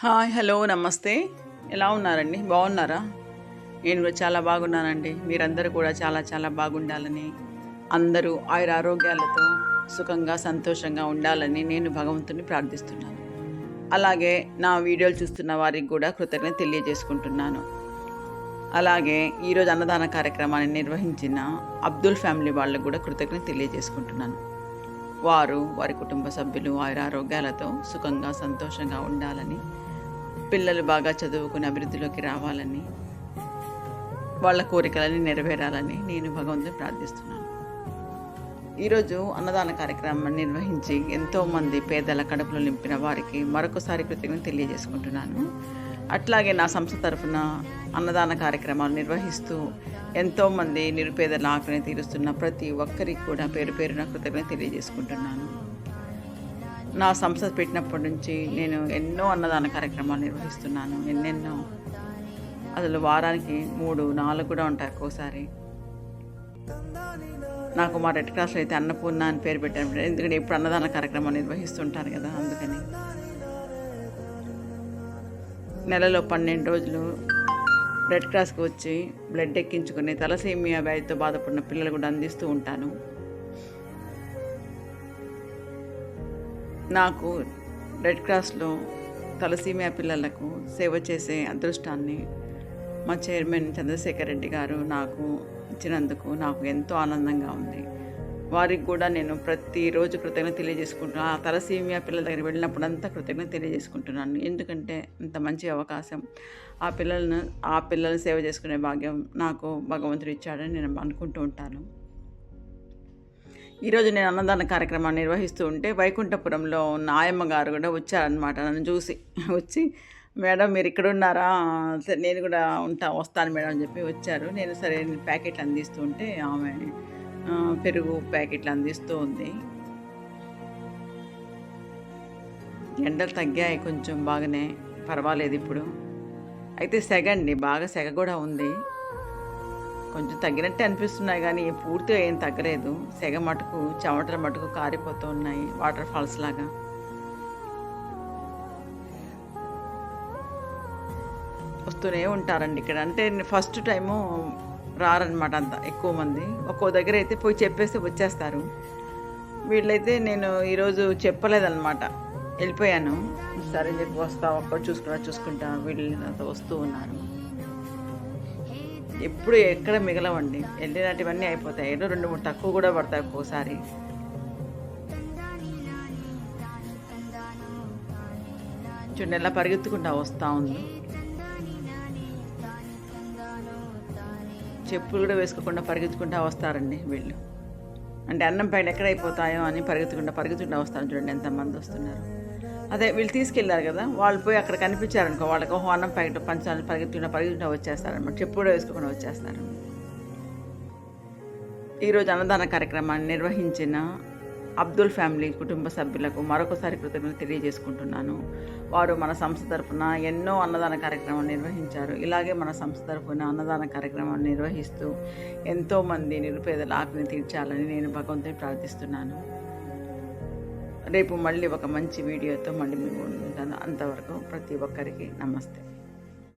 Hi hello నమస్తే. ఎలా ఉన్నారండి? బాగున్నారా? నేను కూడా చాలా బాగున్నానండి. మీరందరూ కూడా చాలా చాలా బాగుండాలని అందరూ ఆయుర ఆరోగ్యాలతో సుఖంగా సంతోషంగా ఉండాలని నేను భగవంతుని ప్రార్థిస్తున్నాను. అలాగే నా వీడియోలు చూస్తున్న వారికి కూడా కృతజ్ఞత తెలియజేసుకుంటున్నాను. అలాగే ఈరోజు అన్నదాన కార్యక్రమాన్ని నిర్వహించిన అబ్దుల్ ఫ్యామిలీ వాళ్ళకు కూడా కృతజ్ఞత తెలియజేసుకుంటున్నాను. వారు వారి కుటుంబ సభ్యులు వారి ఆరోగ్యాలతో సుఖంగా సంతోషంగా ఉండాలని పిల్లలు బాగా చదువుకుని అభివృద్ధిలోకి రావాలని వాళ్ళ కోరికలని నెరవేరాలని నేను భగవంతుని ప్రార్థిస్తున్నాను. ఈరోజు అన్నదాన కార్యక్రమం నిర్వహించి ఎంతోమంది పేదల కడుపులో నింపిన వారికి మరొకసారి కృతజ్ఞత తెలియజేసుకుంటున్నాను. అట్లాగే నా సంస్థ తరఫున అన్నదాన కార్యక్రమాలు నిర్వహిస్తూ ఎంతోమంది నిరుపేదల ఆకలిని తీరుస్తున్న ప్రతి ఒక్కరికి కూడా పేరు పేరున కృతజ్ఞత తెలియజేసుకుంటున్నాను. నా సంస్థ పెట్టినప్పటి నుంచి నేను ఎన్నో అన్నదాన కార్యక్రమాలు నిర్వహిస్తున్నాను. ఎన్నెన్నో. అసలు వారానికి మూడు నాలుగు కూడా ఉంటాయి ఒక్కోసారి. నాకు మా రెడ్ క్రాస్లో అయితే అన్నపూర్ణ అని పేరు పెట్టాను ఎందుకంటే ఇప్పుడు అన్నదాన కార్యక్రమం నిర్వహిస్తుంటారు కదా అందుకని. నెలలో పన్నెండు రోజులు రెడ్ క్రాస్కి వచ్చి బ్లడ్ ఎక్కించుకుని తలసేమియా వ్యాధితో బాధపడిన పిల్లలు కూడా అందిస్తూ ఉంటాను. నాకు రెడ్ క్రాస్లో తలసీమియా పిల్లలకు సేవ చేసే అదృష్టాన్ని మా చైర్మన్ చంద్రశేఖర్ రెడ్డి గారు నాకు ఇచ్చినందుకు నాకు ఎంతో ఆనందంగా ఉంది. వారికి కూడా నేను ప్రతిరోజు కృతజ్ఞత తెలియజేసుకుంటున్నాను ఆ తలసీమియా పిల్లల దగ్గర వెళ్ళినప్పుడు అంతా కృతజ్ఞత తెలియజేసుకుంటున్నాను. ఎందుకంటే ఇంత మంచి అవకాశం. ఆ పిల్లలను ఆ పిల్లల్ని సేవ చేసుకునే భాగ్యం నాకు భగవంతుడు ఇచ్చాడని నేను అనుకుంటూ ఉంటాను. ఈరోజు నేను అన్నదాన కార్యక్రమాన్ని నిర్వహిస్తూ ఉంటే వైకుంఠపురంలో ఉన్న ఆయమ్మ గారు కూడా వచ్చారనమాట నన్ను చూసి. వచ్చి మేడం మీరు ఇక్కడ ఉన్నారా? సరే నేను కూడా ఉంటా వస్తాను మేడం అని చెప్పి వచ్చారు. నేను సరే ప్యాకెట్లు అందిస్తూ ఉంటే ఆమె పెరుగు ప్యాకెట్లు అందిస్తూ ఉంది. ఎండలు తగ్గాయి కొంచెం బాగానే పర్వాలేదు ఇప్పుడు. అయితే సెగ అండి బాగా సెగ కూడా ఉంది. కొంచెం తగ్గినట్టే అనిపిస్తున్నాయి కానీ పూర్తిగా ఏం తగ్గలేదు. సెగ మటుకు చెమటల మటుకు కారిపోతూ ఉన్నాయి వాటర్ ఫాల్స్ లాగా. వస్తూనే ఉంటారండి ఇక్కడ. అంటే ఫస్ట్ టైము రారనమాట అంత ఎక్కువ మంది. ఒక్కో దగ్గర అయితే పోయి చెప్పేస్తే వచ్చేస్తారు. వీళ్ళైతే నేను ఈరోజు చెప్పలేదన్నమాట. వెళ్ళిపోయాను. సరే చెప్పి వస్తా ఒక్కడు చూసుకుంటా చూసుకుంటా వీళ్ళు వస్తూ ఉన్నారు. ఎప్పుడు ఎక్కడ మిగలవండి. వెళ్ళినటివన్నీ అయిపోతాయి. ఏదో రెండు మూడు తక్కువ కూడా పడతాయి ఒక్కోసారి. చూడండి ఎలా పరిగెత్తుకుంటా వస్తూ ఉంది. చెప్పులు కూడా వేసుకోకుండా పరిగెత్తుకుంటా వస్తారండి వీళ్ళు. అంటే అన్నం పైన ఎక్కడ అయిపోతాయో అని పరిగెత్తుకుంటా పరిగెత్తుకుంటా వస్తారు చూడండి ఎంతమంది వస్తున్నారు. అదే వీళ్ళు తీసుకెళ్ళారు కదా వాళ్ళు పోయి అక్కడ కనిపించారనుకో వాళ్ళకి ఓహో అన్నం ప్యాకెట్ పంచాలని పరిగెత్తుకుంటా పరిగెత్తుకుంటా వచ్చేస్తారనమాట చెప్పు కూడా వేసుకోకుండా వచ్చేస్తారు. ఈరోజు అన్నదాన కార్యక్రమాన్ని నిర్వహించిన అబ్దుల్ ఫ్యామిలీ కుటుంబ సభ్యులకు మరొకసారి కృతజ్ఞతలు తెలియజేసుకుంటున్నాను. వారు మన సంస్థ తరఫున ఎన్నో అన్నదాన కార్యక్రమాలు నిర్వహించారు. ఇలాగే మన సంస్థ తరఫున అన్నదాన కార్యక్రమాలు నిర్వహిస్తూ ఎంతోమంది నిరుపేదల ఆకలిని తీర్చాలని నేను భగవంతుని ప్రార్థిస్తున్నాను. రేపు మళ్ళీ ఒక మంచి వీడియోతో మళ్ళీ మేము ఉంటాను అంతవరకు ప్రతి ఒక్కరికి నమస్తే.